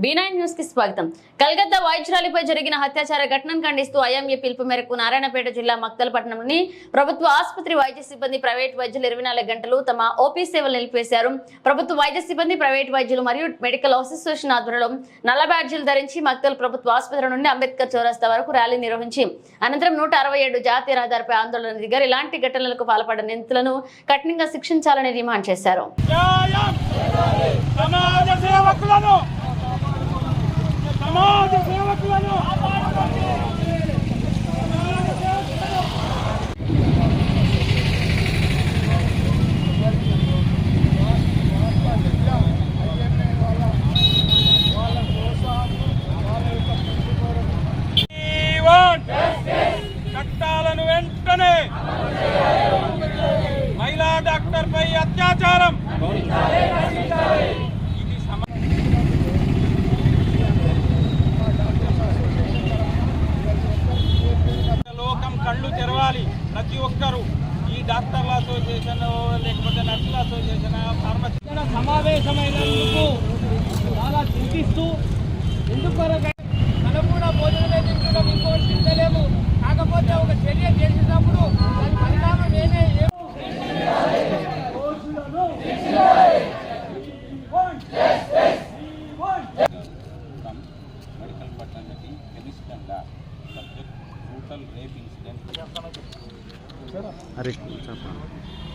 B9 న్యూస్కి స్వాగతం. కల్కత్తా వైద్యురాలిపై జరిగిన అత్యాచార ఘటనను ఖండిస్తూ ఐఎంఏ పిలుపు మేరకు నారాయణపేట జిల్లా మక్తలపట్నంలోని ప్రభుత్వ ఆసుపత్రి వైద్య సిబ్బంది ప్రైవేట్ వైద్యులు ఇరవై నాలుగు గంటలు తమ ఓపీ సేవలు నిలిపివేశారు. ప్రభుత్వ వైద్య సిబ్బంది ప్రైవేట్ వైద్యులు మరియు మెడికల్ అసోసియేషన్ ఆధ్వర్యంలో నల్ల బ్యాడ్జీలు ధరించి మక్తల్ ప్రభుత్వ ఆసుపత్రి నుండి అంబేద్కర్ చౌరస్తా వరకు ర్యాలీ నిర్వహించి అనంతరం నూట అరవై ఏడు జాతీయ రహదారిపై ఆందోళన దిగారు. ఇలాంటి ఘటనలకు పాల్పడిన నిందితులను కఠినంగా శిక్షించాలని డిమాండ్ చేశారు. వెంటనే మహిళా డాక్టర్ పై అత్యాచారం. లోకం కళ్ళు తెరవాలి ప్రతి ఒక్కరూ. ఈ డాక్టర్ల అసోసియేషన్ లేకపోతే నర్సుల అసోసియేషన్ ఫార్మసీ సమావేశమైన సబ్జెక్ట్ రేప్ ఇన్సిడెంట్ అరే చెప్పండి.